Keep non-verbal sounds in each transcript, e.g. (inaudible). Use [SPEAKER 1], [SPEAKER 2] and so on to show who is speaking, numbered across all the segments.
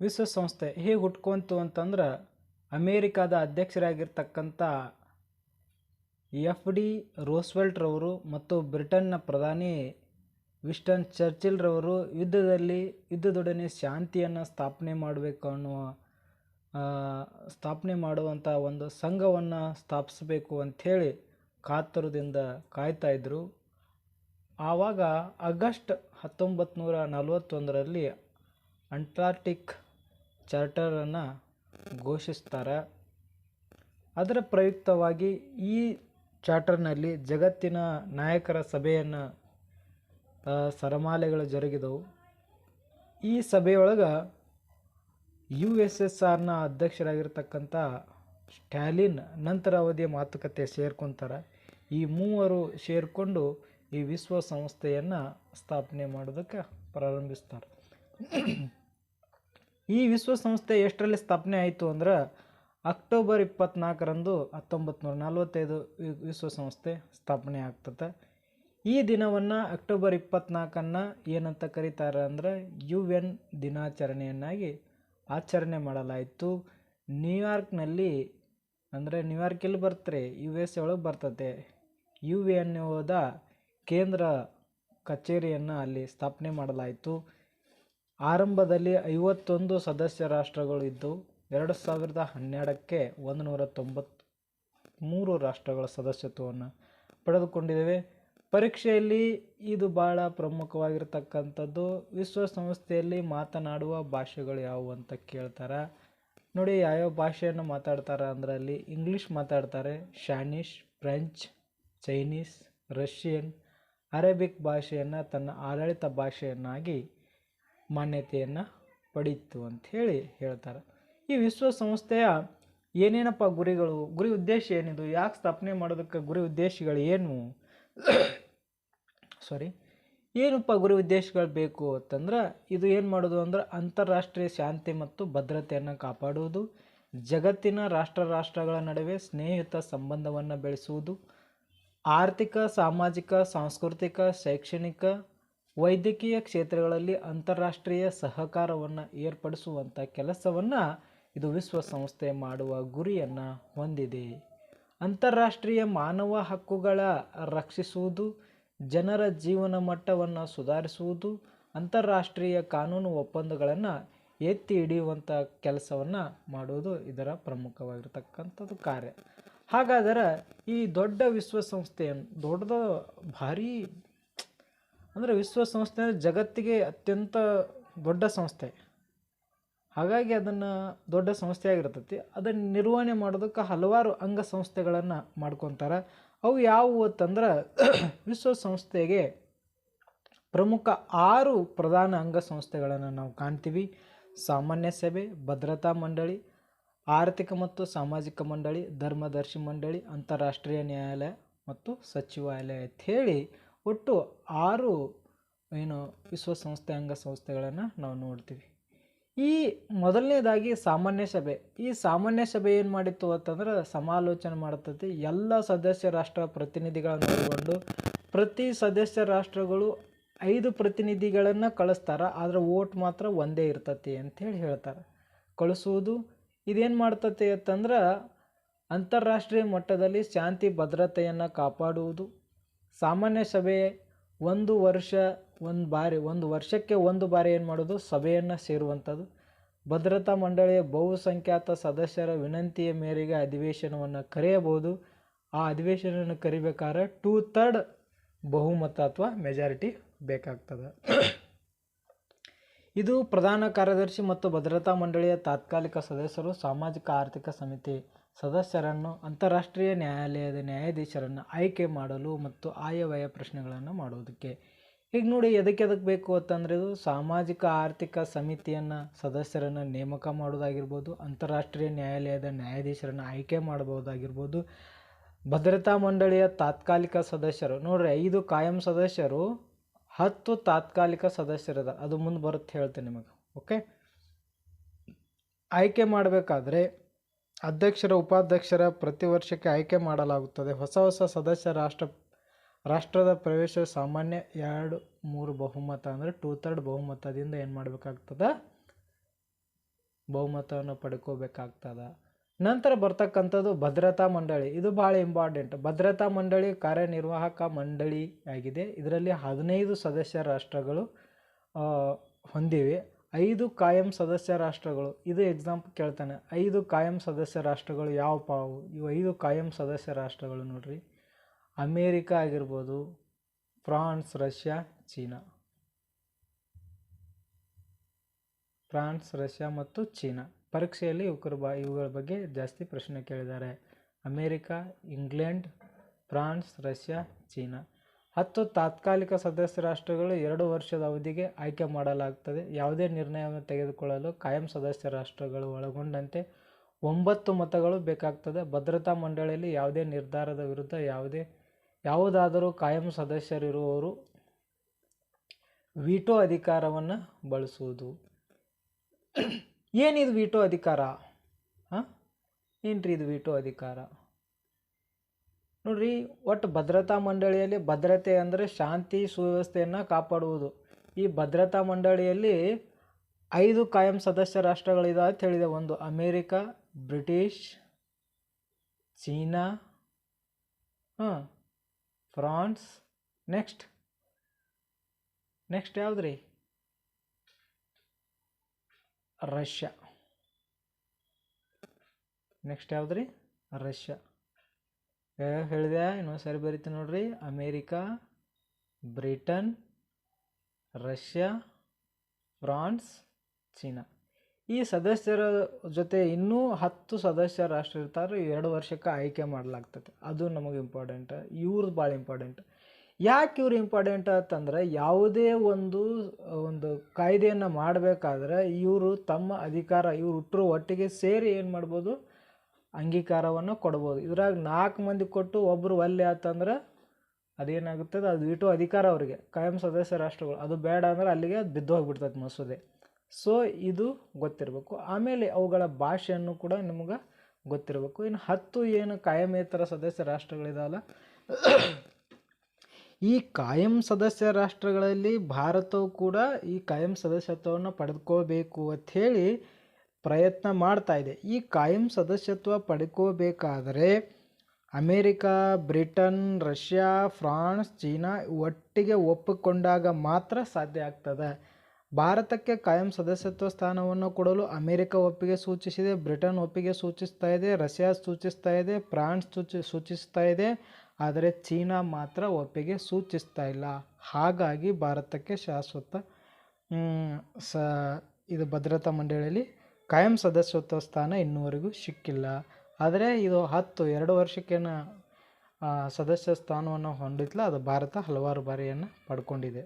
[SPEAKER 1] ವಿಶ್ವಸಂಸ್ಥೆ ಹೇಗೆ ಹುಟ್ಕೊಂತು ಅಂತಂದ್ರೆ ಅಮೇರಿಕಾದ ಅಧ್ಯಕ್ಷರಾಗಿರ್ತಕ್ಕಂಥ ಎಫ್ ಡಿ ರೋಸ್ವೆಲ್ಟ್ರವರು ಮತ್ತು ಬ್ರಿಟನ್ನ ಪ್ರಧಾನಿ ವಿಸ್ಟನ್ ಚರ್ಚಿಲ್ರವರು ಯುದ್ಧದಲ್ಲಿ ಯುದ್ಧದೊಡನೆ ಶಾಂತಿಯನ್ನು ಸ್ಥಾಪನೆ ಮಾಡಬೇಕು ಅನ್ನುವ ಸ್ಥಾಪನೆ ಮಾಡುವಂಥ ಒಂದು ಸಂಘವನ್ನು ಸ್ಥಾಪಿಸಬೇಕು ಅಂಥೇಳಿ ಕಾತುರದಿಂದ ಕಾಯ್ತಾ ಇದ್ದರು ಆವಾಗ ಆಗಸ್ಟ್ ಹತ್ತೊಂಬತ್ತು ನೂರ ನಲವತ್ತೊಂದರಲ್ಲಿ ಅಂಟಾರ್ಟಿಕ್ ಚಾರ್ಟರನ್ನು ಘೋಷಿಸ್ತಾರೆ. ಅದರ ಪ್ರಯುಕ್ತವಾಗಿ ಈ ಚಾರ್ಟರ್ನಲ್ಲಿ ಜಗತ್ತಿನ ನಾಯಕರ ಸಭೆಯನ್ನು ಸರಮಾಲೆಗಳು ಜರುಗಿದವು. ಈ ಸಭೆಯೊಳಗೆ ಯು ಎಸ್ ಎಸ್ ಆರ್ನ ಅಧ್ಯಕ್ಷರಾಗಿರ್ತಕ್ಕಂಥ ಸ್ಟ್ಯಾಲಿನ್ ನಂತರ ಅವಧಿಯ ಮಾತುಕತೆ ಸೇರ್ಕೊತಾರೆ. ಈ ಮೂವರು ಸೇರಿಕೊಂಡು ಈ ವಿಶ್ವಸಂಸ್ಥೆಯನ್ನು ಸ್ಥಾಪನೆ ಮಾಡೋದಕ್ಕೆ ಪ್ರಾರಂಭಿಸ್ತಾರೆ. ಈ ವಿಶ್ವಸಂಸ್ಥೆ ಎಷ್ಟರಲ್ಲಿ ಸ್ಥಾಪನೆ ಆಯಿತು ಅಂದ್ರೆ ಅಕ್ಟೋಬರ್ ಇಪ್ಪತ್ನಾಲ್ಕರಂದು ಹತ್ತೊಂಬತ್ತು ನೂರ ನಲವತ್ತೈದು ವಿಶ್ವಸಂಸ್ಥೆ ಸ್ಥಾಪನೆ ಆಗ್ತದೆ. ಈ ದಿನವನ್ನು ಅಕ್ಟೋಬರ್ ಇಪ್ಪತ್ನಾಲ್ಕನ್ನು ಏನಂತ ಕರೀತಾರೆ ಅಂದ್ರೆ ಯು ಎನ್ ದಿನಾಚರಣೆಯನ್ನಾಗಿ ಆಚರಣೆ ಮಾಡಲಾಯಿತು. ನ್ಯೂಯಾರ್ಕ್ನಲ್ಲಿ ಅಂದರೆ ನ್ಯೂಯಾರ್ಕ್ ಎಲ್ಲಿ ಬರ್ತಾರೆ ಯು ಎಸ್ ಒಳಗೆ ಬರ್ತದೆ. ಯು ಎನ್ ಓದ ಕೇಂದ್ರ ಕಚೇರಿಯನ್ನು ಅಲ್ಲಿ ಸ್ಥಾಪನೆ ಮಾಡಲಾಯಿತು. ಆರಂಭದಲ್ಲಿ ಐವತ್ತೊಂದು ಸದಸ್ಯ ರಾಷ್ಟ್ರಗಳು ಇದ್ದು, ಎರಡು ಸಾವಿರದ ಹನ್ನೆರಡಕ್ಕೆ ಒಂದು ನೂರ ತೊಂಬತ್ತ್ಮೂರು ರಾಷ್ಟ್ರಗಳ ಸದಸ್ಯತ್ವವನ್ನು ಪಡೆದುಕೊಂಡಿದ್ದೇವೆ. ಪರೀಕ್ಷೆಯಲ್ಲಿ ಇದು ಭಾಳ ಪ್ರಮುಖವಾಗಿರ್ತಕ್ಕಂಥದ್ದು. ವಿಶ್ವಸಂಸ್ಥೆಯಲ್ಲಿ ಮಾತನಾಡುವ ಭಾಷೆಗಳು ಯಾವುವು ಅಂತ ಕೇಳ್ತಾರೆ. ನೋಡಿ, ಯಾವ್ಯಾವ ಭಾಷೆಯನ್ನು ಮಾತಾಡ್ತಾರೆ ಅಂದ್ರೆ ಅಲ್ಲಿ ಇಂಗ್ಲೀಷ್ ಮಾತಾಡ್ತಾರೆ. Spanish French, Chinese, Russian, Arabic ಭಾಷೆಯನ್ನು ತನ್ನ ಆಡಳಿತ ಭಾಷೆಯನ್ನಾಗಿ ಮಾನ್ಯತೆಯನ್ನು ಪಡೀತು ಅಂಥೇಳಿ ಹೇಳ್ತಾರೆ. ಈ ವಿಶ್ವಸಂಸ್ಥೆಯ ಏನೇನಪ್ಪ ಗುರಿಗಳು, ಗುರಿ ಉದ್ದೇಶ ಏನಿದು, ಯಾಕೆ ಸ್ಥಾಪನೆ ಮಾಡೋದಕ್ಕೆ ಗುರಿ ಉದ್ದೇಶಗಳು ಏನು? (coughs) ಸಾರಿ ಏನಪ್ಪ ಗುರಿ ಉದ್ದೇಶಗಳು ಬೇಕು ಅಂತಂದ್ರೆ, ಇದು ಏನು ಮಾಡೋದು ಅಂದ್ರೆ ಅಂತಾರಾಷ್ಟ್ರೀಯ ಶಾಂತಿ ಮತ್ತು ಭದ್ರತೆಯನ್ನು ಕಾಪಾಡುವುದು, ಜಗತ್ತಿನ ರಾಷ್ಟ್ರ ರಾಷ್ಟ್ರಗಳ ನಡುವೆ ಸ್ನೇಹಿತ ಸಂಬಂಧವನ್ನು ಬೆಳೆಸುವುದು, ಆರ್ಥಿಕ, ಸಾಮಾಜಿಕ, ಸಾಂಸ್ಕೃತಿಕ, ಶೈಕ್ಷಣಿಕ ವೈದ್ಯಕೀಯ ಕ್ಷೇತ್ರಗಳಲ್ಲಿ ಅಂತಾರಾಷ್ಟ್ರೀಯ ಸಹಕಾರವನ್ನು ಏರ್ಪಡಿಸುವಂಥ ಕೆಲಸವನ್ನು ಇದು ವಿಶ್ವಸಂಸ್ಥೆ ಮಾಡುವ ಗುರಿಯನ್ನು ಹೊಂದಿದೆ. ಅಂತಾರಾಷ್ಟ್ರೀಯ ಮಾನವ ಹಕ್ಕುಗಳ ರಕ್ಷಿಸುವುದು, ಜನರ ಜೀವನ ಮಟ್ಟವನ್ನು ಸುಧಾರಿಸುವುದು, ಅಂತಾರಾಷ್ಟ್ರೀಯ ಕಾನೂನು ಒಪ್ಪಂದಗಳನ್ನು ಎತ್ತಿ ಹಿಡಿಯುವಂಥ ಕೆಲಸವನ್ನು ಮಾಡುವುದು ಇದರ ಪ್ರಮುಖವಾಗಿರ್ತಕ್ಕಂಥದ್ದು ಕಾರ್ಯ. ಹಾಗಾದರೆ ಈ ದೊಡ್ಡ ವಿಶ್ವಸಂಸ್ಥೆಯನ್ನು ದೊಡ್ಡದ ಭಾರಿ ಅಂದರೆ ವಿಶ್ವಸಂಸ್ಥೆ ಅಂದರೆ ಜಗತ್ತಿಗೆ ಅತ್ಯಂತ ದೊಡ್ಡ ಸಂಸ್ಥೆ. ಹಾಗಾಗಿ ಅದನ್ನು ದೊಡ್ಡ ಸಂಸ್ಥೆಯಾಗಿರ್ತತಿ ಅದನ್ನು ನಿರ್ವಹಣೆ ಮಾಡೋದಕ್ಕೆ ಹಲವಾರು ಅಂಗ ಸಂಸ್ಥೆಗಳನ್ನು ಮಾಡ್ಕೊತಾರೆ. ಅವು ಯಾವುವು ಅಂತಂದ್ರೆ (clears throat) ವಿಶ್ವಸಂಸ್ಥೆಗೆ ಪ್ರಮುಖ ಆರು ಪ್ರಧಾನ ಅಂಗ ಸಂಸ್ಥೆಗಳನ್ನು ನಾವು ಕಾಣ್ತೀವಿ. ಸಾಮಾನ್ಯ ಸಭೆ ಭದ್ರತಾ ಮಂಡಳಿ, ಆರ್ಥಿಕ ಮತ್ತು ಸಾಮಾಜಿಕ ಮಂಡಳಿ, ಧರ್ಮದರ್ಶಿ ಮಂಡಳಿ, ಅಂತಾರಾಷ್ಟ್ರೀಯ ನ್ಯಾಯಾಲಯ ಮತ್ತು ಸಚಿವಾಲಯ ಅಂತ ಹೇಳಿ ಒಟ್ಟು ಆರು ಏನು ವಿಶ್ವಸಂಸ್ಥೆ ಅಂಗಸಂಸ್ಥೆಗಳನ್ನು ನಾವು ನೋಡ್ತೀವಿ. ಈ ಮೊದಲನೇದಾಗಿ ಸಾಮಾನ್ಯ ಸಭೆ. ಈ ಸಾಮಾನ್ಯ ಸಭೆ ಏನು ಮಾಡಿತ್ತು ಅಂತಂದ್ರೆ ಸಮಾಲೋಚನೆ ಮಾಡ್ತದೆ ಎಲ್ಲ ಸದಸ್ಯ ರಾಷ್ಟ್ರ ಪ್ರತಿನಿಧಿಗಳನ್ನು ಒಳಗೊಂಡು ಪ್ರತಿ ಸದಸ್ಯ ರಾಷ್ಟ್ರಗಳು ಐದು ಪ್ರತಿನಿಧಿಗಳನ್ನು ಕಳಿಸ್ತಾರೆ. ಆದರೆ ಓಟ್ ಮಾತ್ರ ಒಂದೇ ಇರ್ತತಿ ಅಂಥೇಳಿ ಹೇಳ್ತಾರೆ. ಕಳಿಸುವುದು ಇದೇನು ಮಾಡ್ತತಿ ಅಂತಂದ್ರೆ ಅಂತಾರಾಷ್ಟ್ರೀಯ ಮಟ್ಟದಲ್ಲಿ ಶಾಂತಿ, ಭದ್ರತೆಯನ್ನು ಕಾಪಾಡುವುದು. ಸಾಮಾನ್ಯ ಸಭೆ ಒಂದು ವರ್ಷ, ಒಂದು ಬಾರಿ, ಒಂದು ವರ್ಷಕ್ಕೆ ಒಂದು ಬಾರಿ ಏನು ಮಾಡೋದು? ಸಭೆಯನ್ನು ಸೇರುವಂಥದ್ದು. ಭದ್ರತಾ ಮಂಡಳಿಯ ಬಹುಸಂಖ್ಯಾತ ಸದಸ್ಯರ ವಿನಂತಿಯ ಮೇರೆಗೆ ಅಧಿವೇಶನವನ್ನು ಕರೆಯಬಹುದು. ಆ ಅಧಿವೇಶನವನ್ನು ಕರಿಬೇಕಾದ್ರೆ ಟೂ ಥರ್ಡ್ ಬಹುಮತ ಅಥವಾ ಮೆಜಾರಿಟಿ ಬೇಕಾಗ್ತದೆ. ಇದು ಪ್ರಧಾನ ಕಾರ್ಯದರ್ಶಿ ಮತ್ತು ಭದ್ರತಾ ಮಂಡಳಿಯ ತಾತ್ಕಾಲಿಕ ಸದಸ್ಯರು, ಸಾಮಾಜಿಕ, ಆರ್ಥಿಕ ಸಮಿತಿ ಸದಸ್ಯರನ್ನು, ಅಂತಾರಾಷ್ಟ್ರೀಯ ನ್ಯಾಯಾಲಯದ ನ್ಯಾಯಾಧೀಶರನ್ನು ಆಯ್ಕೆ ಮಾಡಲು ಮತ್ತು ಆಯವ್ಯಯ ಪ್ರಶ್ನೆಗಳನ್ನು ಮಾಡೋದಕ್ಕೆ ಈಗ ನೋಡಿ, ಎದಕ್ಕೆ ಎದಕ್ಕೆ ಬೇಕು ಅಂತಂದರೆ, ಇದು ಸಾಮಾಜಿಕ ಆರ್ಥಿಕ ಸಮಿತಿಯನ್ನು ಸದಸ್ಯರನ್ನು ನೇಮಕ ಮಾಡೋದಾಗಿರ್ಬೋದು ಅಂತಾರಾಷ್ಟ್ರೀಯ ನ್ಯಾಯಾಲಯದ ನ್ಯಾಯಾಧೀಶರನ್ನು ಆಯ್ಕೆ ಮಾಡಬಹುದಾಗಿರ್ಬೋದು. ಭದ್ರತಾ ಮಂಡಳಿಯ ತಾತ್ಕಾಲಿಕ ಸದಸ್ಯರು, ನೋಡ್ರಿ, ಐದು ಕಾಯಂ ಸದಸ್ಯರು, ಹತ್ತು ತಾತ್ಕಾಲಿಕ ಸದಸ್ಯರದ ಅದು ಮುಂದೆ ಬರುತ್ತೆ, ಹೇಳ್ತೇನೆ ನಿಮಗೆ, ಓಕೆ? ಆಯ್ಕೆ ಮಾಡಬೇಕಾದ್ರೆ ಅಧ್ಯಕ್ಷರ, ಉಪಾಧ್ಯಕ್ಷರ ಪ್ರತಿ ವರ್ಷಕ್ಕೆ ಆಯ್ಕೆ ಮಾಡಲಾಗುತ್ತದೆ. ಹೊಸ ಹೊಸ ಸದಸ್ಯ ರಾಷ್ಟ್ರ, ರಾಷ್ಟ್ರದ ಪ್ರವೇಶ ಸಾಮಾನ್ಯ ಎರಡು ಮೂರು ಬಹುಮತ ಅಂದರೆ ಟೂ ಥರ್ಡ್ ಬಹುಮತದಿಂದ ಏನು ಮಾಡಬೇಕಾಗ್ತದೆ? ಬಹುಮತವನ್ನು ಪಡ್ಕೋಬೇಕಾಗ್ತದ. ನಂತರ ಬರ್ತಕ್ಕಂಥದ್ದು ಭದ್ರತಾ ಮಂಡಳಿ. ಇದು ಭಾಳ ಇಂಪಾರ್ಟೆಂಟ್ ಭದ್ರತಾ ಮಂಡಳಿ ಕಾರ್ಯನಿರ್ವಾಹಕ ಮಂಡಳಿ ಆಗಿದೆ ಇದರಲ್ಲಿ ಹದಿನೈದು ಸದಸ್ಯ ರಾಷ್ಟ್ರಗಳು ಹೊಂದಿವೆ. ಐದು ಕಾಯಂ ಸದಸ್ಯ ರಾಷ್ಟ್ರಗಳು. ಇದು ಎಕ್ಸಾಂಪಲ್ ಕೇಳ್ತಾನೆ. ಐದು ಕಾಯಂ ಸದಸ್ಯ ರಾಷ್ಟ್ರಗಳು ಯಾವಪ್ಪ ಅವು ಇವು ಐದು ಕಾಯಂ ಸದಸ್ಯ ರಾಷ್ಟ್ರಗಳು ನೋಡ್ರಿ. ಅಮೇರಿಕಾ ಆಗಿರ್ಬೋದು, France, Russia, China. France, Russia ಮತ್ತು ಚೀನಾ. ಪರೀಕ್ಷೆಯಲ್ಲಿ ಇವುಗಳ ಬ, ಇವುಗಳ ಬಗ್ಗೆ ಜಾಸ್ತಿ ಪ್ರಶ್ನೆ ಕೇಳಿದ್ದಾರೆ. America, England, France, Russia, China. ಹತ್ತು ತಾತ್ಕಾಲಿಕ ಸದಸ್ಯ ರಾಷ್ಟ್ರಗಳು ಎರಡು ವರ್ಷದ ಅವಧಿಗೆ ಆಯ್ಕೆ ಮಾಡಲಾಗ್ತದೆ. ಯಾವುದೇ ನಿರ್ಣಯವನ್ನು ತೆಗೆದುಕೊಳ್ಳಲು ಕಾಯಂ ಸದಸ್ಯ ರಾಷ್ಟ್ರಗಳು ಒಳಗೊಂಡಂತೆ ಒಂಬತ್ತು ಮತಗಳು ಬೇಕಾಗ್ತದೆ. ಭದ್ರತಾ ಮಂಡಳಿಯಲ್ಲಿ ಯಾವುದೇ ನಿರ್ಧಾರದ ವಿರುದ್ಧ ಯಾವುದೇ, ಯಾವುದಾದರೂ ಕಾಯಂ ಸದಸ್ಯರಿರುವವರು ವೀಟೋ ಅಧಿಕಾರವನ್ನು ಬಳಸುವುದು. ಏನಿದು ವೀಟೋ ಅಧಿಕಾರ? ಹಾಂ? ಏನ್ರಿ ಇದು ವೀಟೋ ಅಧಿಕಾರ? ನೋಡ್ರಿ, ಒಟ್ಟು ಭದ್ರತಾ ಮಂಡಳಿಯಲ್ಲಿ ಭದ್ರತೆ ಅಂದರೆ ಶಾಂತಿ ಸುವ್ಯವಸ್ಥೆಯನ್ನು ಕಾಪಾಡುವುದು. ಈ ಭದ್ರತಾ ಮಂಡಳಿಯಲ್ಲಿ ಐದು ಕಾಯಂ ಸದಸ್ಯ ರಾಷ್ಟ್ರಗಳಿದೆ ಅಂತ ಹೇಳಿದೆ. ಒಂದು ಅಮೇರಿಕಾ, ಬ್ರಿಟಿಷ್, ಚೀನಾ, ಹಾಂ, ಫ್ರಾನ್ಸ್, ನೆಕ್ಸ್ಟ್ ನೆಕ್ಸ್ಟ್ ಯಾವ್ದು ರಷ್ಯಾ. ನೆಕ್ಸ್ಟ್ ಯಾವುದ್ರಿ? ರಷ್ಯಾ. ಹೇಳಿದೆ ಇನ್ನೊಂದು ಸರಿ ಬರೀತೀನಿ ನೋಡ್ರಿ. America, Britain, Russia, France, China. ಈ ಸದಸ್ಯರ ಜೊತೆ ಇನ್ನೂ ಹತ್ತು ಸದಸ್ಯ ರಾಷ್ಟ್ರ ಇರ್ತಾರೆ. ಎರಡು ವರ್ಷಕ್ಕೆ ಆಯ್ಕೆ ಮಾಡಲಾಗ್ತದೆ. ಅದು ನಮಗೆ ಇಂಪಾರ್ಟೆಂಟ್ ಇವ್ರದ್ದು ಭಾಳ ಇಂಪಾರ್ಟೆಂಟ್ ಯಾಕೆ ಇವ್ರು ಇಂಪಾರ್ಟೆಂಟ್ ಅಂತಂದ್ರೆ, ಯಾವುದೇ ಒಂದು ಒಂದು ಕಾಯ್ದೆಯನ್ನು ಮಾಡಬೇಕಾದ್ರೆ ಇವರು ತಮ್ಮ ಅಧಿಕಾರ, ಇವ್ರು ಹುಟ್ಟರು ಒಟ್ಟಿಗೆ ಸೇರಿ ಏನು ಮಾಡ್ಬೋದು? ಅಂಗೀಕಾರವನ್ನು ಕೊಡ್ಬೋದು. ಇದ್ರಾಗ ನಾಲ್ಕು ಮಂದಿ ಕೊಟ್ಟು ಒಬ್ಬರು ಒಲ್ಲೆ ಆತಂದ್ರೆ ಅದೇನಾಗುತ್ತದೆ? ಅದು ಇಟ್ಟು ಅಧಿಕಾರ ಅವರಿಗೆ. ಕಾಯಂ ಸದಸ್ಯ ರಾಷ್ಟ್ರಗಳು. ಅದು ಬೇಡ ಅಂದ್ರೆ ಅಲ್ಲಿಗೆ ಬಿದ್ದು ಹೋಗ್ಬಿಡ್ತದೆ ಮಸೂದೆ. ಸೊ ಇದು ಗೊತ್ತಿರಬೇಕು. ಆಮೇಲೆ ಅವುಗಳ ಭಾಷೆಯನ್ನು ಕೂಡ ನಿಮ್ಗೆ ಗೊತ್ತಿರಬೇಕು. ಇನ್ನು ಹತ್ತು ಏನು ಕಾಯಮೇತರ ಸದಸ್ಯ ರಾಷ್ಟ್ರಗಳಿದಾವಲ್ಲ? ಈ ಕಾಯಂ ಸದಸ್ಯ ರಾಷ್ಟ್ರಗಳಲ್ಲಿ ಭಾರತವು ಕೂಡ ಈ ಕಾಯಂ ಸದಸ್ಯತ್ವವನ್ನು ಪಡೆದುಕೋಬೇಕು ಅಂಥೇಳಿ ಪ್ರಯತ್ನ ಮಾಡ್ತಾ ಇದೆ. ಈ ಕಾಯಂ ಸದಸ್ಯತ್ವ ಪಡ್ಕೋಬೇಕಾದರೆ America, Britain, Russia, France, China ಒಟ್ಟಿಗೆ ಒಪ್ಪಿಕೊಂಡಾಗ ಮಾತ್ರ ಸಾಧ್ಯ ಆಗ್ತದೆ. ಭಾರತಕ್ಕೆ ಕಾಯಂ ಸದಸ್ಯತ್ವ ಸ್ಥಾನವನ್ನು ಕೊಡಲು ಅಮೆರಿಕ ಒಪ್ಪಿಗೆ ಸೂಚಿಸಿದೆ, ಬ್ರಿಟನ್ ಒಪ್ಪಿಗೆ ಸೂಚಿಸ್ತಾ ಇದೆ, ರಷ್ಯಾ ಸೂಚಿಸ್ತಾ ಇದೆ, ಫ್ರಾನ್ಸ್ ಸೂಚಿ, ಸೂಚಿಸ್ತಾ ಇದೆ, ಆದರೆ ಚೀನಾ ಮಾತ್ರ ಒಪ್ಪಿಗೆ ಸೂಚಿಸ್ತಾ ಇಲ್ಲ. ಹಾಗಾಗಿ ಭಾರತಕ್ಕೆ ಶಾಶ್ವತ ಸ, ಇದು ಭದ್ರತಾ ಮಂಡಳಿಯಲ್ಲಿ ಕಾಯಂ ಸದಸ್ಯತ್ವ ಸ್ಥಾನ ಇನ್ನೂವರೆಗೂ ಸಿಕ್ಕಿಲ್ಲ. ಆದರೆ ಇದು ಹತ್ತು, ಎರಡು ವರ್ಷಕ್ಕೇನು ಸದಸ್ಯ ಸ್ಥಾನವನ್ನು ಹೊಂದಿತ್ತಲ್ಲ ಅದು ಭಾರತ ಹಲವಾರು ಬಾರಿಯನ್ನು ಪಡ್ಕೊಂಡಿದೆ.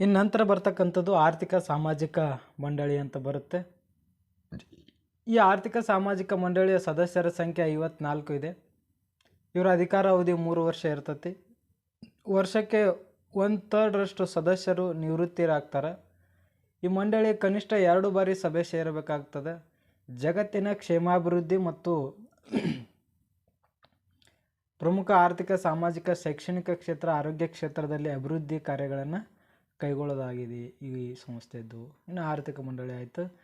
[SPEAKER 1] ಇನ್ನು ನಂತರ ಬರ್ತಕ್ಕಂಥದ್ದು ಆರ್ಥಿಕ ಸಾಮಾಜಿಕ ಮಂಡಳಿ ಅಂತ ಬರುತ್ತೆ. ಈ ಆರ್ಥಿಕ ಸಾಮಾಜಿಕ ಮಂಡಳಿಯ ಸದಸ್ಯರ ಸಂಖ್ಯೆ ಐವತ್ನಾಲ್ಕು ಇದೆ. ಇವರ ಅಧಿಕಾರ ಅವಧಿ ಮೂರು ವರ್ಷ ಇರ್ತತಿ. ವರ್ಷಕ್ಕೆ ಒನ್ ಥರ್ಡ್ರಷ್ಟು ಸದಸ್ಯರು ನಿವೃತ್ತಿರಾಗ್ತಾರೆ. ಈ ಮಂಡಳಿ ಕನಿಷ್ಠ ಎರಡು ಬಾರಿ ಸಭೆ ಸೇರಬೇಕಾಗ್ತದೆ. ಜಗತ್ತಿನ ಕ್ಷೇಮಾಭಿವೃದ್ಧಿ ಮತ್ತು ಪ್ರಮುಖ ಆರ್ಥಿಕ, ಸಾಮಾಜಿಕ, ಶೈಕ್ಷಣಿಕ ಕ್ಷೇತ್ರ, ಆರೋಗ್ಯ ಕ್ಷೇತ್ರದಲ್ಲಿ ಅಭಿವೃದ್ಧಿ ಕಾರ್ಯಗಳನ್ನು ಕೈಗೊಳ್ಳೋದಾಗಿದೆ ಈ ಸಂಸ್ಥೆದ್ದು. ಇನ್ನು ಆರ್ಥಿಕ ಮಂಡಳಿ ಆಯಿತು.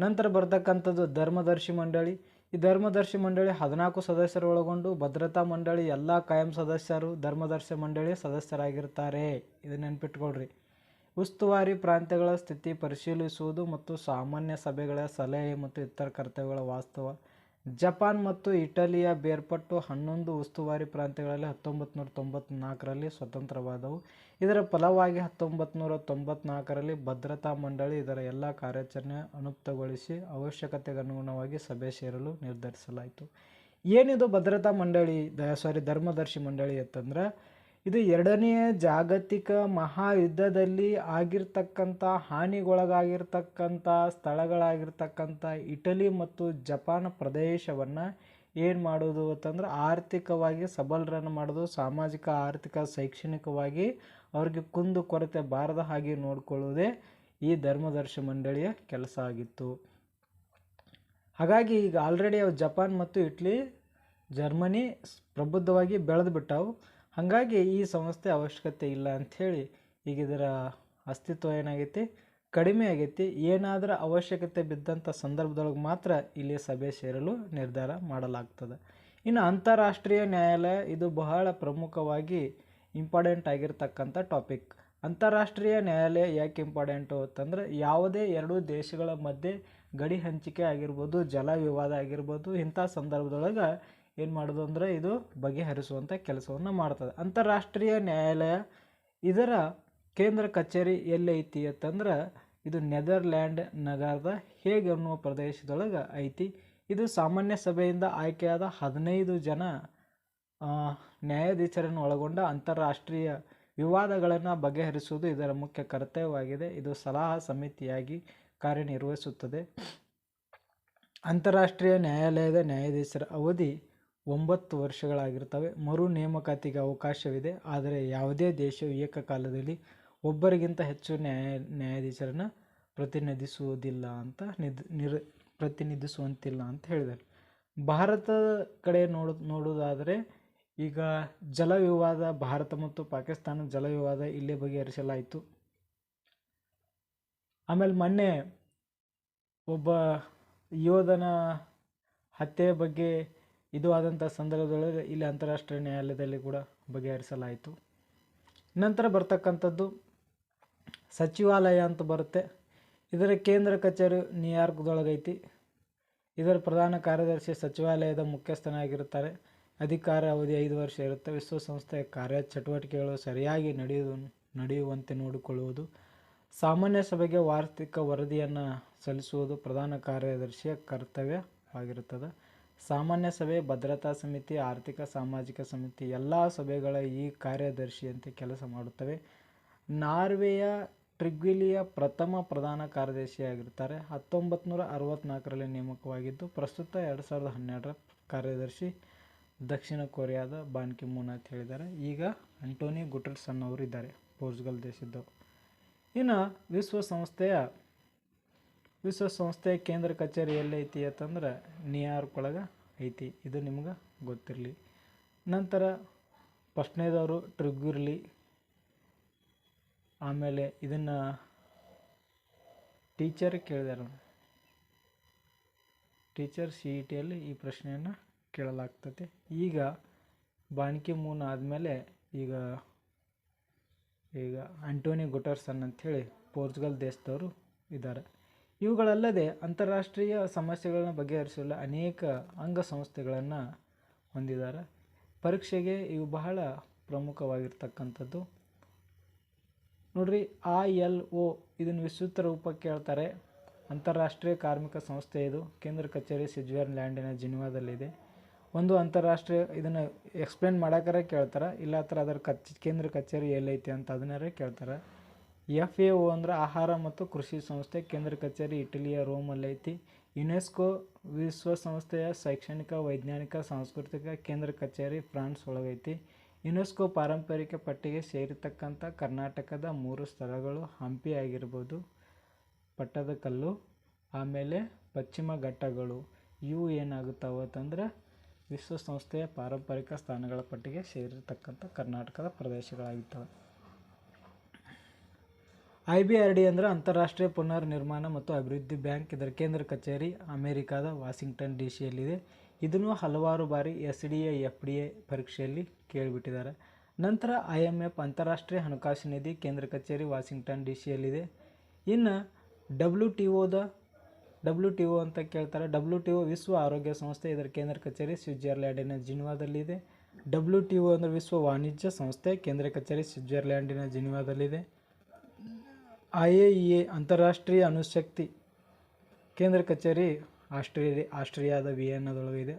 [SPEAKER 1] ನಂತರ ಬರ್ತಕ್ಕಂಥದ್ದು ಧರ್ಮದರ್ಶಿ ಮಂಡಳಿ. ಈ ಧರ್ಮದರ್ಶಿ ಮಂಡಳಿ ಹದಿನಾಲ್ಕು ಸದಸ್ಯರು ಒಳಗೊಂಡು ಭದ್ರತಾ ಮಂಡಳಿ ಎಲ್ಲ ಕಾಯಂ ಸದಸ್ಯರು ಧರ್ಮದರ್ಶಿ ಮಂಡಳಿ ಸದಸ್ಯರಾಗಿರ್ತಾರೆ ಇದು ನೆನ್ಪಿಟ್ಕೊಳ್ರಿ. ಉಸ್ತುವಾರಿ ಪ್ರಾಂತ್ಯಗಳ ಸ್ಥಿತಿ ಪರಿಶೀಲಿಸುವುದು ಮತ್ತು ಸಾಮಾನ್ಯ ಸಭೆಗಳ ಸಲಹೆ ಮತ್ತು ಇತರ ಕರ್ತವ್ಯಗಳ ವಾಸ್ತವ. ಜಪಾನ್ ಮತ್ತು ಇಟಲಿಯ ಬೇರ್ಪಟ್ಟು ಹನ್ನೊಂದು ಉಸ್ತುವಾರಿ ಪ್ರಾಂತ್ಯಗಳಲ್ಲಿ ಹತ್ತೊಂಬತ್ತು ನೂರ ತೊಂಬತ್ನಾಲ್ಕರಲ್ಲಿ ಸ್ವತಂತ್ರವಾದವು. ಇದರ ಫಲವಾಗಿ ಹತ್ತೊಂಬತ್ತು ನೂರ ತೊಂಬತ್ನಾಲ್ಕರಲ್ಲಿ ಭದ್ರತಾ ಮಂಡಳಿ ಇದರ ಎಲ್ಲ ಕಾರ್ಯಾಚರಣೆ ಅನುಪ್ತಗೊಳಿಸಿ ಅವಶ್ಯಕತೆಗೆ ಅನುಗುಣವಾಗಿ ಸಭೆ ಸೇರಲು ನಿರ್ಧರಿಸಲಾಯಿತು. ಏನಿದು ಭದ್ರತಾ ಮಂಡಳಿ, ದ ಸಾರಿ ಧರ್ಮದರ್ಶಿ ಮಂಡಳಿ ಅಂತಂದ್ರೆ, ಇದು ಎರಡನೇ ಜಾಗತಿಕ ಮಹಾಯುದ್ಧದಲ್ಲಿ ಆಗಿರ್ತಕ್ಕಂಥ, ಹಾನಿಗೊಳಗಾಗಿರ್ತಕ್ಕಂಥ ಸ್ಥಳಗಳಾಗಿರ್ತಕ್ಕಂಥ ಇಟಲಿ ಮತ್ತು ಜಪಾನ್ ಪ್ರದೇಶವನ್ನು ಏನು ಮಾಡೋದು ಅಂತಂದ್ರೆ ಆರ್ಥಿಕವಾಗಿ ಸಬಲರನ್ನು ಮಾಡೋದು, ಸಾಮಾಜಿಕ, ಆರ್ಥಿಕ, ಶೈಕ್ಷಣಿಕವಾಗಿ ಅವ್ರಿಗೆ ಕುಂದು ಕೊರತೆ ಬಾರದ ಹಾಗೆ ನೋಡಿಕೊಳ್ಳುವುದೇ ಈ ಧರ್ಮದರ್ಶಿ ಮಂಡಳಿಯ ಕೆಲಸ ಆಗಿತ್ತು. ಹಾಗಾಗಿ ಈಗ ಆಲ್ರೆಡಿ ಅವು ಜಪಾನ್ ಮತ್ತು ಇಟ್ಲಿ, ಜರ್ಮನಿ ಪ್ರಬುದ್ಧವಾಗಿ ಬೆಳೆದು ಬಿಟ್ಟವು. ಹಾಗಾಗಿ ಈ ಸಂಸ್ಥೆ ಅವಶ್ಯಕತೆ ಇಲ್ಲ ಅಂಥೇಳಿ ಈಗ ಇದರ ಅಸ್ತಿತ್ವ ಏನಾಗೈತಿ? ಕಡಿಮೆ ಆಗೈತಿ. ಏನಾದರೂ ಅವಶ್ಯಕತೆ ಬಿದ್ದಂಥ ಸಂದರ್ಭದೊಳಗೆ ಮಾತ್ರ ಇಲ್ಲಿ ಸಭೆ ಸೇರಲು ನಿರ್ಧಾರ ಮಾಡಲಾಗ್ತದೆ. ಇನ್ನು ಅಂತಾರಾಷ್ಟ್ರೀಯ ನ್ಯಾಯಾಲಯ ಇದು ಬಹಳ ಪ್ರಮುಖವಾಗಿ ಇಂಪಾರ್ಟೆಂಟ್ ಆಗಿರ್ತಕ್ಕಂಥ ಟಾಪಿಕ್. ಅಂತಾರಾಷ್ಟ್ರೀಯ ನ್ಯಾಯಾಲಯ ಯಾಕೆ ಇಂಪಾರ್ಟೆಂಟು ಅಂತಂದರೆ ಯಾವುದೇ ಎರಡು ದೇಶಗಳ ಮಧ್ಯೆ ಗಡಿ ಹಂಚಿಕೆ ಆಗಿರ್ಬೋದು, ಜಲ ವಿವಾದ ಆಗಿರ್ಬೋದು, ಇಂಥ ಸಂದರ್ಭದೊಳಗೆ ಏನು ಮಾಡೋದು ಅಂದರೆ ಇದು ಬಗೆಹರಿಸುವಂಥ ಕೆಲಸವನ್ನು ಮಾಡ್ತದೆ. ಅಂತಾರಾಷ್ಟ್ರೀಯ ನ್ಯಾಯಾಲಯ ಇದರ ಕೇಂದ್ರ ಕಚೇರಿ ಎಲ್ಲೈತಿ ಅಂತಂದ್ರೆ ಇದು ನೆದರ್ಲ್ಯಾಂಡ್ ನಗರದ ಹೇಗ್ ಅನ್ನುವ ಪ್ರದೇಶದೊಳಗೆ ಐತಿ. ಇದು ಸಾಮಾನ್ಯ ಸಭೆಯಿಂದ ಆಯ್ಕೆಯಾದ ಹದಿನೈದು ಜನ ನ್ಯಾಯಾಧೀಶರನ್ನು ಒಳಗೊಂಡ ಅಂತಾರಾಷ್ಟ್ರೀಯ ವಿವಾದಗಳನ್ನು ಬಗೆಹರಿಸುವುದು ಇದರ ಮುಖ್ಯ ಕರ್ತವ್ಯವಾಗಿದೆ. ಇದು ಸಲಹಾ ಸಮಿತಿಯಾಗಿ ಕಾರ್ಯನಿರ್ವಹಿಸುತ್ತದೆ. ಅಂತಾರಾಷ್ಟ್ರೀಯ ನ್ಯಾಯಾಲಯದ ನ್ಯಾಯಾಧೀಶರ ಅವಧಿ ಒಂಬತ್ತು ವರ್ಷಗಳಾಗಿರ್ತವೆ ಮರು ನೇಮಕಾತಿಗೆ ಅವಕಾಶವಿದೆ. ಆದರೆ ಯಾವುದೇ ದೇಶವು ಏಕಕಾಲದಲ್ಲಿ ಒಬ್ಬರಿಗಿಂತ ಹೆಚ್ಚು ನ್ಯಾಯ, ನ್ಯಾಯಾಧೀಶರನ್ನು ಪ್ರತಿನಿಧಿಸುವುದಿಲ್ಲ ಅಂತ ನಿದ್, ನಿರ್, ಪ್ರತಿನಿಧಿಸುವಂತಿಲ್ಲ ಅಂತ ಹೇಳಿದ್ದಾರೆ. ಭಾರತದ ಕಡೆ ನೋಡು, ನೋಡುವುದಾದರೆ ಈಗ ಜಲ ವಿವಾದ ಭಾರತ ಮತ್ತು ಪಾಕಿಸ್ತಾನ ಜಲ ವಿವಾದ ಇಲ್ಲೇ ಬಗೆಹರಿಸಲಾಯಿತು. ಆಮೇಲೆ ಮೊನ್ನೆ ಒಬ್ಬ ಯೋಧನ ಹತ್ಯೆ ಬಗ್ಗೆ ಇದು ಆದಂಥ ಸಂದರ್ಭದೊಳಗೆ ಇಲ್ಲಿ ಅಂತಾರಾಷ್ಟ್ರೀಯ ನ್ಯಾಯಾಲಯದಲ್ಲಿ ಕೂಡ ಬಗೆಹರಿಸಲಾಯಿತು. ನಂತರ ಬರ್ತಕ್ಕಂಥದ್ದು ಸಚಿವಾಲಯ ಅಂತ ಬರುತ್ತೆ. ಇದರ ಕೇಂದ್ರ ಕಚೇರಿ ನ್ಯೂಯಾರ್ಕ್ದೊಳಗೈತಿ. ಇದರ ಪ್ರಧಾನ ಕಾರ್ಯದರ್ಶಿ ಸಚಿವಾಲಯದ ಮುಖ್ಯಸ್ಥನಾಗಿರುತ್ತಾರೆ. ಅಧಿಕಾರ ಅವಧಿ ಐದು ವರ್ಷ ಇರುತ್ತೆ ವಿಶ್ವಸಂಸ್ಥೆಯ ಕಾರ್ಯ ಚಟುವಟಿಕೆಗಳು ಸರಿಯಾಗಿ ನಡೆಯುವ ನಡೆಯುವಂತೆ ನೋಡಿಕೊಳ್ಳುವುದು, ಸಾಮಾನ್ಯ ಸಭೆಗೆ ವಾರ್ಷಿಕ ವರದಿಯನ್ನು ಸಲ್ಲಿಸುವುದು ಪ್ರಧಾನ ಕಾರ್ಯದರ್ಶಿಯ ಕರ್ತವ್ಯವಾಗಿರುತ್ತದೆ. ಸಾಮಾನ್ಯ ಸಭೆ, ಭದ್ರತಾ ಸಮಿತಿ, ಆರ್ಥಿಕ ಸಾಮಾಜಿಕ ಸಮಿತಿ ಎಲ್ಲ ಸಭೆಗಳ ಈ ಕಾರ್ಯದರ್ಶಿಯಂತೆ ಕೆಲಸ ಮಾಡುತ್ತವೆ. ನಾರ್ವೆಯ ಟ್ರಿಗ್ವಿಲಿಯ ಪ್ರಥಮ ಪ್ರಧಾನ ಕಾರ್ಯದರ್ಶಿಯಾಗಿರ್ತಾರೆ ಹತ್ತೊಂಬತ್ತು ನೂರ ಅರವತ್ತ್ನಾಲ್ಕರಲ್ಲಿ ನೇಮಕವಾಗಿದ್ದು, ಪ್ರಸ್ತುತ ಎರಡು ಸಾವಿರದ ಹನ್ನೆರಡರ ಕಾರ್ಯದರ್ಶಿ ದಕ್ಷಿಣ ಕೊರಿಯಾದ ಬಾನ್ ಕಿ ಮೂನ್ ಅಂತ ಹೇಳಿದ್ದಾರೆ. ಈಗ ಅಂಟೋನಿ ಗುಟರ್ಸನ್ ಅವರು ಇದ್ದಾರೆ, ಪೋರ್ಚುಗಲ್ ದೇಶದ್ದು. ಇನ್ನು ವಿಶ್ವಸಂಸ್ಥೆಯ ವಿಶ್ವಸಂಸ್ಥೆಯ ಕೇಂದ್ರ ಕಚೇರಿ ಐತಿ ಅಂತಂದ್ರೆ ನ್ಯೂಯಾರ್ಕ್ ಒಳಗೆ ಐತಿ. ಇದು ನಿಮ್ಗೆ ಗೊತ್ತಿರಲಿ. ನಂತರ ಫಸ್ಟ್ನೇದವರು ಟ್ರಿಗ್ವಿರ್ಲಿ ಆಮೇಲೆ ಇದನ್ನು ಟೀಚರ್ ಕೇಳಿದಾರೆ ಟೀಚರ್ ಸಿ ಇ ಟಿಯಲ್ಲಿ ಈ ಪ್ರಶ್ನೆಯನ್ನು ಕೇಳಲಾಗ್ತದೆ. ಈಗ ಬಾನ್ಕಿ ಮೂನ್ ಆದಮೇಲೆ ಈಗ ಈಗ ಆಂಟೋನಿ ಗುಟರ್ಸನ್ ಅಂಥೇಳಿ ಪೋರ್ಚುಗಲ್ ದೇಶದವರು ಇದ್ದಾರೆ. ಇವುಗಳಲ್ಲದೆ ಅಂತಾರಾಷ್ಟ್ರೀಯ ಸಮಸ್ಯೆಗಳನ್ನ ಬಗೆಹರಿಸಲು ಅನೇಕ ಅಂಗಸಂಸ್ಥೆಗಳನ್ನು ಹೊಂದಿದ್ದಾರೆ. ಪರೀಕ್ಷೆಗೆ ಇವು ಬಹಳ ಪ್ರಮುಖವಾಗಿರ್ತಕ್ಕಂಥದ್ದು. ನೋಡ್ರಿ ಆ ಎಲ್ ಒ ಇದನ್ನು ವಿಸ್ತೃತ ರೂಪಕ್ಕೆ ಹೇಳ್ತಾರೆ. ಅಂತಾರಾಷ್ಟ್ರೀಯ ಕಾರ್ಮಿಕ ಸಂಸ್ಥೆ ಇದು. ಕೇಂದ್ರ ಕಚೇರಿ ಸ್ವಿಟ್ಜರ್ಲ್ಯಾಂಡಿನ ಜಿನಿವಾದಲ್ಲಿದೆ ಒಂದು ಅಂತಾರಾಷ್ಟ್ರೀಯ ಇದನ್ನು ಎಕ್ಸ್ಪ್ಲೇನ್ ಮಾಡಾಕರೆ ಕೇಳ್ತಾರೆ, ಇಲ್ಲ ಥರ ಅದರ ಕಚ್, ಕೇಂದ್ರ ಕಚೇರಿ ಎಲ್ಲೈತಿ ಅಂತ ಅದನ್ನಾರೇ ಕೇಳ್ತಾರೆ. ಎಫ್ ಎ ಒ ಅಂದ್ರೆ ಆಹಾರ ಮತ್ತು ಕೃಷಿ ಸಂಸ್ಥೆ, ಕೇಂದ್ರ ಕಚೇರಿ ಇಟಲಿಯ ರೋಮಲ್ಲಿ ಐತಿ ಯುನೆಸ್ಕೋ ವಿಶ್ವಸಂಸ್ಥೆಯ ಶೈಕ್ಷಣಿಕ, ವೈಜ್ಞಾನಿಕ, ಸಾಂಸ್ಕೃತಿಕ ಕೇಂದ್ರ ಕಚೇರಿ ಫ್ರಾನ್ಸ್ ಒಳಗೈತಿ. ಯುನೆಸ್ಕೋ ಪಾರಂಪರಿಕ ಪಟ್ಟಿಗೆ ಸೇರಿರ್ತಕ್ಕಂಥ ಕರ್ನಾಟಕದ ಮೂರು ಸ್ಥಳಗಳು ಹಂಪಿ ಆಗಿರ್ಬೋದು, ಪಟ್ಟದಕಲ್ಲು, ಆಮೇಲೆ ಪಶ್ಚಿಮ ಘಟ್ಟಗಳು. ಇವು ಏನಾಗುತ್ತವೆ ಅಂತಂದ್ರೆ ವಿಶ್ವಸಂಸ್ಥೆಯ ಪಾರಂಪರಿಕ ಸ್ಥಾನಗಳ ಪಟ್ಟಿಗೆ ಸೇರಿರ್ತಕ್ಕಂಥ ಕರ್ನಾಟಕದ ಪ್ರದೇಶಗಳಾಗಿರ್ತವೆ ಐ ಬಿ ಆರ್ ಡಿ ಅಂದರೆ ಅಂತಾರಾಷ್ಟ್ರೀಯ ಪುನರ್ ನಿರ್ಮಾಣ ಮತ್ತು ಅಭಿವೃದ್ಧಿ ಬ್ಯಾಂಕ್ ಇದರ ಕೇಂದ್ರ ಕಚೇರಿ ಅಮೆರಿಕಾದ ವಾಷಿಂಗ್ಟನ್ ಡಿ ಸಿಯಲ್ಲಿದೆ ಇದನ್ನು ಹಲವಾರು ಬಾರಿ S D A, F D A ಪರೀಕ್ಷೆಯಲ್ಲಿ ಕೇಳಿಬಿಟ್ಟಿದ್ದಾರೆ. ನಂತರ ಐ ಎಂ ಎಫ್ ಅಂತಾರಾಷ್ಟ್ರೀಯ ಹಣಕಾಸು ನಿಧಿ ಕೇಂದ್ರ ಕಚೇರಿ ವಾಷಿಂಗ್ಟನ್ ಡಿ ಸಿಯಲ್ಲಿದೆ ಇನ್ನು ಡಬ್ಲ್ಯೂ ಟಿ ಒದ ಡಬ್ಲ್ಯೂ ಟಿ ಒ ಅಂತ ಕೇಳ್ತಾರೆ. ಡಬ್ಲ್ಯೂ ಟಿ ಒ ವಿಶ್ವ ಆರೋಗ್ಯ ಸಂಸ್ಥೆ, ಇದರ ಕೇಂದ್ರ ಕಚೇರಿ ಸ್ವಿಟ್ಜರ್ಲ್ಯಾಂಡಿನ ಜಿನಿವಾದಲ್ಲಿದೆ. ಡಬ್ಲ್ಯೂ ಟಿ ಒ ಅಂದರೆ ವಿಶ್ವ ವಾಣಿಜ್ಯ ಸಂಸ್ಥೆ, ಕೇಂದ್ರ ಕಚೇರಿ ಸ್ವಿಟ್ಜರ್ಲ್ಯಾಂಡಿನ ಜಿನಿವಾದಲ್ಲಿದೆ. ಐ ಎ ಇ ಎ ಅಂತಾರಾಷ್ಟ್ರೀಯ ಅಣುಶಕ್ತಿ ಕೇಂದ್ರ ಕಚೇರಿ ಆಸ್ಟ್ರೇಲಿಯಾ ಆಸ್ಟ್ರಿಯಾದ ಇದೆ.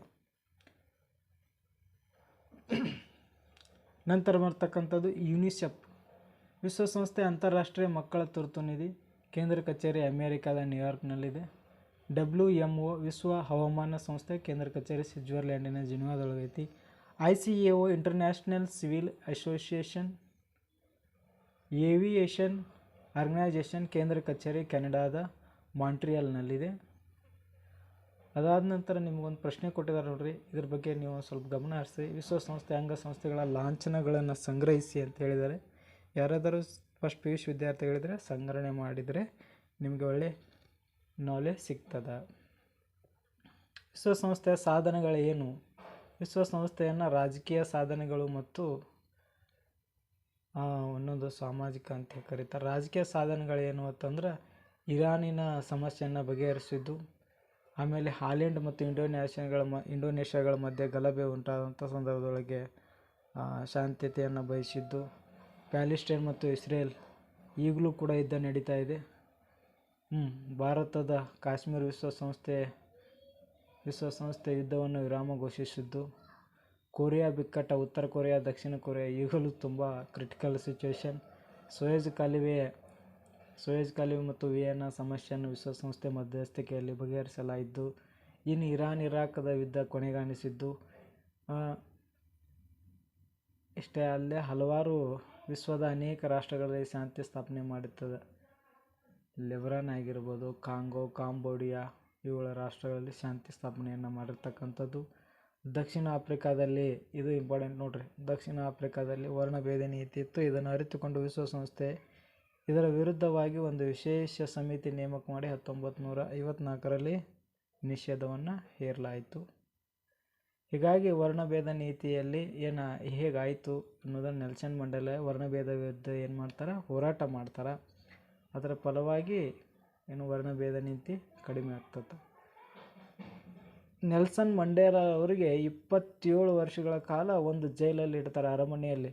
[SPEAKER 1] ನಂತರ ಬರ್ತಕ್ಕಂಥದ್ದು ಯುನಿಸೆಫ್. ವಿಶ್ವಸಂಸ್ಥೆ ಅಂತಾರಾಷ್ಟ್ರೀಯ ಮಕ್ಕಳ ತುರ್ತು ನಿಧಿ ಕೇಂದ್ರ ಕಚೇರಿ ಅಮೇರಿಕಾದ ನ್ಯೂಯಾರ್ಕ್ನಲ್ಲಿದೆ. ಡಬ್ಲ್ಯೂ ವಿಶ್ವ ಹವಾಮಾನ ಸಂಸ್ಥೆ ಕೇಂದ್ರ ಕಚೇರಿ ಸ್ವಿಟ್ಜರ್ಲ್ಯಾಂಡಿನ ಜಿನಿವಾದೊಳಗೈತಿ. I C A O international civil association, aviation organisation ಕೇಂದ್ರ ಕಚೇರಿ ಕೆನಡಾದ ಮಾಂಟ್ರಿಯಲ್ನಲ್ಲಿದೆ. ಅದಾದ ನಂತರ ನಿಮಗೊಂದು ಪ್ರಶ್ನೆ ಕೊಟ್ಟಿದ್ದಾರೆ ನೋಡ್ರಿ. ಇದ್ರ ಬಗ್ಗೆ ನೀವು ಸ್ವಲ್ಪ ಗಮನ ಹರಿಸಿ. ವಿಶ್ವಸಂಸ್ಥೆ ಅಂಗಸಂಸ್ಥೆಗಳ ಲಾಂಛನಗಳನ್ನು ಸಂಗ್ರಹಿಸಿ ಅಂತ ಹೇಳಿದ್ದಾರೆ. ಯಾರಾದರೂ ಫಸ್ಟ್ ಪಿ ಯು ಸಿ ವಿದ್ಯಾರ್ಥಿಗಳಿದ್ರೆ ಸಂಗ್ರಹಣೆ ಮಾಡಿದರೆ ನಿಮಗೆ ಒಳ್ಳೆ ನಾಲೆಜ್ ಸಿಗ್ತದೆ. ವಿಶ್ವಸಂಸ್ಥೆಯ ಸಾಧನೆಗಳು ಏನು ವಿಶ್ವಸಂಸ್ಥೆಯನ್ನು ರಾಜಕೀಯ ಸಾಧನೆಗಳು ಮತ್ತು ಒಂದೊಂದು ಸಾಮಾಜಿಕ ಅಂತ ಕರೀತಾರೆ. ರಾಜಕೀಯ ಸಾಧನೆಗಳೇನು ಅಂತಂದ್ರೆ, ಇರಾನಿನ ಸಮಸ್ಯೆಯನ್ನು ಬಗೆಹರಿಸಿದ್ದು, ಆಮೇಲೆ ಹಾಲೆಂಡ್ ಮತ್ತು ಇಂಡೋನೇಷ್ಯಾಗಳ ಮ, ಇಂಡೋನೇಷ್ಯಾಗಳ ಮಧ್ಯೆ ಗಲಭೆ ಉಂಟಾದಂಥ ಸಂದರ್ಭದೊಳಗೆ ಶಾಂತತೆಯನ್ನು ಬಯಸಿದ್ದು, ಪ್ಯಾಲಿಸ್ಟೈನ್ ಮತ್ತು ಇಸ್ರೇಲ್ ಈಗಲೂ ಕೂಡ ಯುದ್ಧ ನಡೀತಾ ಇದೆ. ಭಾರತದ ಕಾಶ್ಮೀರ ವಿಶ್ವಸಂಸ್ಥೆ ವಿಶ್ವಸಂಸ್ಥೆ ಯುದ್ಧವನ್ನು ವಿರಾಮ ಘೋಷಿಸಿದ್ದು, ಕೊರಿಯಾ ಬಿಕ್ಕಟ್ಟ ಉತ್ತರ ಕೊರಿಯಾ, ದಕ್ಷಿಣ ಕೊರಿಯಾ ಈಗಲೂ ತುಂಬ ಕ್ರಿಟಿಕಲ್ ಸಿಚುವೇಶನ್ ಸೋಯಜ್ ಕಾಲುವೆ ಸೋಯಜ್ ಕಾಲುವೆ ಮತ್ತು ವಿಯೆನ್ನಾ ಸಮಸ್ಯೆಯನ್ನು ವಿಶ್ವಸಂಸ್ಥೆ ಮಧ್ಯಸ್ಥಿಕೆಯಲ್ಲಿ ಬಗೆಹರಿಸಲಾಯಿತು. ಇನ್ನು ಇರಾನ್, ಇರಾಕದ ಯುದ್ಧ ಕೊನೆಗಾಣಿಸಿದ್ದು ಇಷ್ಟೇ ಅಲ್ಲದೆ ಹಲವಾರು ವಿಶ್ವದ ಅನೇಕ ರಾಷ್ಟ್ರಗಳಲ್ಲಿ ಶಾಂತಿ ಸ್ಥಾಪನೆ ಮಾಡುತ್ತದೆ. ಲೆಬನಾನ್ ಆಗಿರ್ಬೋದು, ಕಾಂಗೋ, ಕಾಂಬೋಡಿಯಾ ಇವುಗಳ ರಾಷ್ಟ್ರಗಳಲ್ಲಿ ಶಾಂತಿ ಸ್ಥಾಪನೆಯನ್ನು ಮಾಡಿರ್ತಕ್ಕಂಥದ್ದು. ದಕ್ಷಿಣ ಆಫ್ರಿಕಾದಲ್ಲಿ, ಇದು ಇಂಪಾರ್ಟೆಂಟ್ ನೋಡಿರಿ, ದಕ್ಷಿಣ ಆಫ್ರಿಕಾದಲ್ಲಿ ವರ್ಣಭೇದ ನೀತಿ ಇತ್ತು ಇದನ್ನು ಅರಿತುಕೊಂಡು ವಿಶ್ವಸಂಸ್ಥೆ ಇದರ ವಿರುದ್ಧವಾಗಿ ಒಂದು ವಿಶೇಷ ಸಮಿತಿ ನೇಮಕ ಮಾಡಿ ಹತ್ತೊಂಬತ್ತು ನೂರ ಐವತ್ನಾಲ್ಕರಲ್ಲಿ ನಿಷೇಧವನ್ನು ಹೇರಲಾಯಿತು. ಹೀಗಾಗಿ ವರ್ಣಭೇದ ನೀತಿಯಲ್ಲಿ ಏನು, ಹೇಗಾಯಿತು ಅನ್ನೋದನ್ನು ನೆಲ್ಸನ್ ಮಂಡಲ ವರ್ಣಭೇದ ವಿರುದ್ಧ ಏನು ಮಾಡ್ತಾರೆ? ಹೋರಾಟ ಮಾಡ್ತಾರೆ. ಅದರ ಫಲವಾಗಿ ಏನು ವರ್ಣಭೇದ ನೀತಿ ಕಡಿಮೆ ಆಗ್ತದೆ. ನೆಲ್ಸನ್ ಮಂಡೇರ ಅವರಿಗೆ ಇಪ್ಪತ್ತೇಳು ವರ್ಷಗಳ ಕಾಲ ಒಂದು ಜೈಲಲ್ಲಿ ಇಡ್ತಾರೆ, ಅರಮನೆಯಲ್ಲಿ.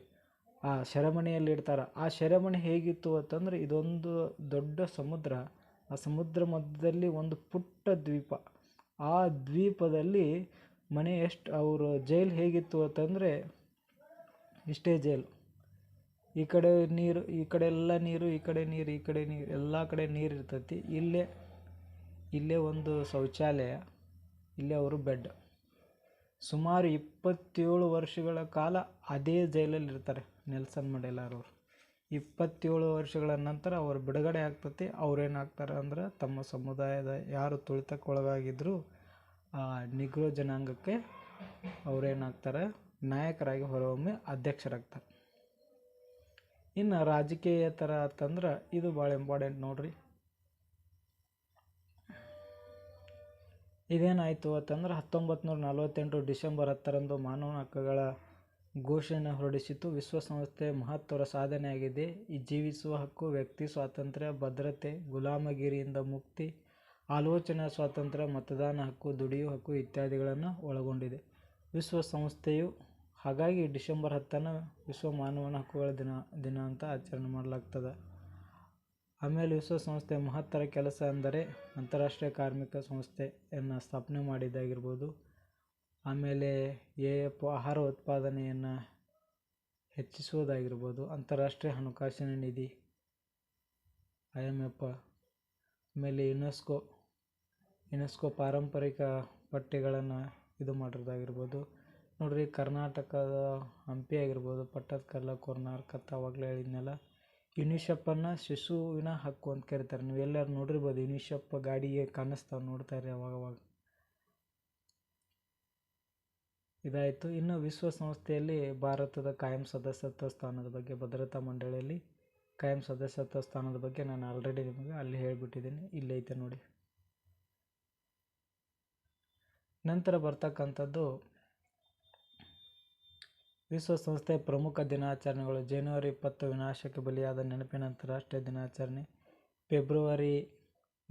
[SPEAKER 1] ಆ ಸೆರೆಮನೆಯಲ್ಲಿ ಇಡ್ತಾರೆ. ಆ ಸೆರೆಮನೆ ಹೇಗಿತ್ತು ಅಂತಂದರೆ ಇದೊಂದು ದೊಡ್ಡ ಸಮುದ್ರ. ಆ ಸಮುದ್ರ ಮಧ್ಯದಲ್ಲಿ ಒಂದು ಪುಟ್ಟ ದ್ವೀಪ. ಆ ದ್ವೀಪದಲ್ಲಿ ಮನೆ ಎಷ್ಟು ಅವರು ಜೈಲು ಹೇಗಿತ್ತು ಅಂತಂದರೆ ಇಷ್ಟೇ ಜೈಲು. ಈ ಕಡೆ ನೀರು, ಈ ಕಡೆ ಎಲ್ಲ ನೀರು, ಈ ಕಡೆ ನೀರು, ಈ ಕಡೆ ನೀರು, ಎಲ್ಲ ಕಡೆ ನೀರು ಇರ್ತೈತಿ. ಇಲ್ಲೇ ಇಲ್ಲೇ ಒಂದು ಶೌಚಾಲಯ, ಇಲ್ಲೇ ಅವರು ಬೆಡ್. ಸುಮಾರು ಇಪ್ಪತ್ತೇಳು ವರ್ಷಗಳ ಕಾಲ ಅದೇ ಜೈಲಲ್ಲಿ ಇರ್ತಾರೆ ನೆಲ್ಸನ್ ಮಂಡೇಲಾರವರು ಇಪ್ಪತ್ತೇಳು ವರ್ಷಗಳ ನಂತರ ಅವರು ಬಿಡುಗಡೆ ಆಗ್ತತಿ. ಅವ್ರೇನಾಗ್ತಾರೆ ಅಂದ್ರೆ ತಮ್ಮ ಸಮುದಾಯದ ಯಾರು ತುಳಿತಕ್ಕೊಳಗಾಗಿದ್ರು, ಆ ನಿಗ್ರೋ ಜನಾಂಗಕ್ಕೆ ಅವರೇನಾಗ್ತಾರೆ, ನಾಯಕರಾಗಿ ಹೊರಹೊಮ್ಮಿ ಅಧ್ಯಕ್ಷರಾಗ್ತಾರೆ. ಇನ್ನು ಥರ ಅಂತಂದ್ರೆ ಇದು ಭಾಳ ಇಂಪಾರ್ಟೆಂಟ್ ನೋಡ್ರಿ. ಇದೇನಾಯಿತು ಅಂತಂದ್ರೆ ಹತ್ತೊಂಬತ್ತು ನೂರ ನಲವತ್ತೆಂಟು ಡಿಸೆಂಬರ್ ಹತ್ತರಂದು ಮಾನವ ಹಕ್ಕುಗಳ ಘೋಷಣೆ ಹೊರಡಿಸಿತು ವಿಶ್ವಸಂಸ್ಥೆ ಮಹತ್ವದ ಸಾಧನೆಯಾಗಿದೆ ಈ ಜೀವಿಸುವ ಹಕ್ಕು, ವ್ಯಕ್ತಿ ಸ್ವಾತಂತ್ರ್ಯ, ಭದ್ರತೆ, ಗುಲಾಮಗಿರಿಯಿಂದ ಮುಕ್ತಿ, ಆಲೋಚನಾ ಸ್ವಾತಂತ್ರ್ಯ, ಮತದಾನ ಹಕ್ಕು ದುಡಿಯುವ ಹಕ್ಕು ಇತ್ಯಾದಿಗಳನ್ನು ಒಳಗೊಂಡಿದೆ. ವಿಶ್ವಸಂಸ್ಥೆಯು ಹಾಗಾಗಿ ಡಿಸೆಂಬರ್ ಹತ್ತನ್ನು ವಿಶ್ವ ಮಾನವನ ಹಕ್ಕುಗಳ ದಿನ ದಿನ ಅಂತ ಆಚರಣೆ ಮಾಡಲಾಗ್ತದೆ. ಆಮೇಲೆ ವಿಶ್ವಸಂಸ್ಥೆ ಮಹತ್ತರ ಕೆಲಸ ಅಂದರೆ ಅಂತಾರಾಷ್ಟ್ರೀಯ ಕಾರ್ಮಿಕ ಸಂಸ್ಥೆಯನ್ನು ಸ್ಥಾಪನೆ ಮಾಡಿದ್ದಾಗಿರ್ಬೋದು. ಆಮೇಲೆ ಎ ಎಫ್ ಆಹಾರ ಉತ್ಪಾದನೆಯನ್ನು ಹೆಚ್ಚಿಸುವುದಾಗಿರ್ಬೋದು. ಅಂತಾರಾಷ್ಟ್ರೀಯ ಹಣಕಾಸಿನ ನಿಧಿ ಐ ಎಂ ಎಫ್ ಆಮೇಲೆ ಯುನೆಸ್ಕೋ ಯುನೆಸ್ಕೋ ಪಾರಂಪರಿಕ ಪಠ್ಯಗಳನ್ನು ಇದು ಮಾಡಿರೋದಾಗಿರ್ಬೋದು. ನೋಡ್ರಿ, ಕರ್ನಾಟಕದ ಹಂಪಿ ಆಗಿರ್ಬೋದು ಪಟ್ಟದಕಲ್ಲ ಕೊರ್ನಾರ್ಕತ್ತ ಅವಾಗಲೇ ಹೇಳಿದ್ನಲ್ಲ, ಯುನಿಸೆಫನ್ನು ಶಿಶುವಿನ ಹಕ್ಕು ಅಂತ ಕರೀತಾರೆ. ನೀವು ಎಲ್ಲರೂ ನೋಡಿರ್ಬೋದು, ಯುನಿಸೆಫ್ ಗಾಡಿಗೆ ಕಾಣಿಸ್ತಾವೆ ನೋಡ್ತಾ ಇರಿ ಅವಾಗವಾಗ ಅವಾಗ. ಇದಾಯಿತು. ಇನ್ನು ವಿಶ್ವಸಂಸ್ಥೆಯಲ್ಲಿ ಭಾರತದ ಕಾಯಂ ಸದಸ್ಯತ್ವ ಸ್ಥಾನದ ಬಗ್ಗೆ, ಭದ್ರತಾ ಮಂಡಳಿಯಲ್ಲಿ ಕಾಯಂ ಸದಸ್ಯತ್ವ ಸ್ಥಾನದ ಬಗ್ಗೆ ನಾನು ಆಲ್ರೆಡಿ ನಿಮಗೆ ಅಲ್ಲಿ ಹೇಳಿಬಿಟ್ಟಿದ್ದೀನಿ. ಇಲ್ಲೈತೆ ನೋಡಿ. ನಂತರ ಬರ್ತಕ್ಕಂಥದ್ದು ವಿಶ್ವಸಂಸ್ಥೆಯ ಪ್ರಮುಖ ದಿನಾಚರಣೆಗಳು ಜನವರಿ ಇಪ್ಪತ್ತು ವಿನಾಶಕ್ಕೆ ಬಲಿಯಾದ ನೆನಪಿನ ಅಂತಾರಾಷ್ಟ್ರೀಯ ದಿನಾಚರಣೆ. ಫೆಬ್ರವರಿ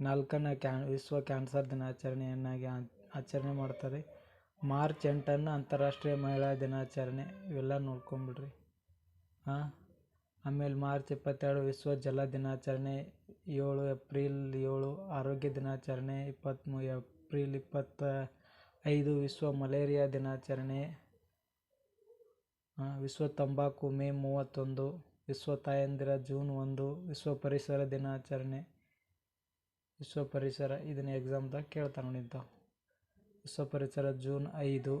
[SPEAKER 1] ನಾಲ್ಕನ್ನು ಕ್ಯಾನ್, ವಿಶ್ವ ಕ್ಯಾನ್ಸರ್ ದಿನಾಚರಣೆಯನ್ನಾಗಿ ಆಚರಣೆ ಮಾಡ್ತಾರೆ. ಮಾರ್ಚ್ ಎಂಟನ್ನು ಅಂತಾರಾಷ್ಟ್ರೀಯ ಮಹಿಳಾ ದಿನಾಚರಣೆ. ಇವೆಲ್ಲ ನೋಡ್ಕೊಂಬಿಡ್ರಿ. ಹಾಂ ಆಮೇಲೆ ಮಾರ್ಚ್ ಇಪ್ಪತ್ತೆರಡು ವಿಶ್ವ ಜಲ ದಿನಾಚರಣೆ. ಏಳು ಏಪ್ರಿಲ್ ಏಳು ಆರೋಗ್ಯ ದಿನಾಚರಣೆ. ಇಪ್ಪತ್ತ್ಮೂ ಏಪ್ರಿಲ್ ಇಪ್ಪತ್ತ ಐದು ವಿಶ್ವ ಮಲೇರಿಯಾ ದಿನಾಚರಣೆ. ವಿಶ್ವ ತಂಬಾಕು ಮೇ ಮೂವತ್ತೊಂದು, ವಿಶ್ವ ತಾಯಂದಿರ ಜೂನ್ ಒಂದು, ವಿಶ್ವ ಪರಿಸರ ದಿನಾಚರಣೆ. ವಿಶ್ವ ಪರಿಸರ, ಇದನ್ನ ಎಕ್ಸಾಮ್ದಾಗ ಕೇಳ್ತಾರೆ ನೋಡಿ ಇಂಥವು. ವಿಶ್ವ ಪರಿಸರ ಜೂನ್ ಐದು,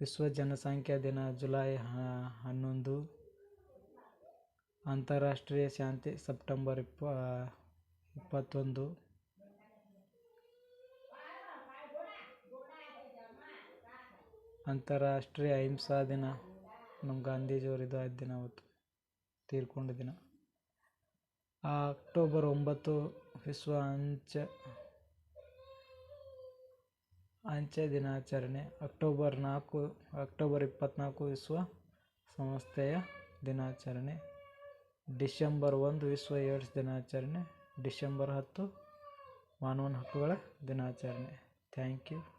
[SPEAKER 1] ವಿಶ್ವ ಜನಸಂಖ್ಯಾ ದಿನ ಜುಲೈ ಹನ್ನೊಂದು, ಅಂತಾರಾಷ್ಟ್ರೀಯ ಶಾಂತಿ ಸೆಪ್ಟೆಂಬರ್ ಇಪ್ಪ ಇಪ್ಪತ್ತೊಂದು. ಅಂತಾರಾಷ್ಟ್ರೀಯ ಅಹಿಂಸಾ ದಿನ. ನಮ್ಮ ಗಾಂಧೀಜಿಯವ್ರು ಇದಾದ ದಿನ ಅವತ್ತು ತೀರ್ಕೊಂಡ ದಿನ. ಆ ಅಕ್ಟೋಬರ್ ಒಂಬತ್ತು ವಿಶ್ವ ಅಂಚೆ ಅಂಚೆ ದಿನಾಚರಣೆ. ಅಕ್ಟೋಬರ್ ನಾಲ್ಕು, ಅಕ್ಟೋಬರ್ ಇಪ್ಪತ್ತ್ನಾಲ್ಕು ವಿಶ್ವ ಸಂಸ್ಥೆಯ ದಿನಾಚರಣೆ. ಡಿಸೆಂಬರ್ ಒಂದು ವಿಶ್ವ ಏಡ್ಸ್ ದಿನಾಚರಣೆ. ಡಿಸೆಂಬರ್ ಹತ್ತು ಮಾನವನ ಹಕ್ಕುಗಳ ದಿನಾಚರಣೆ. Thank you.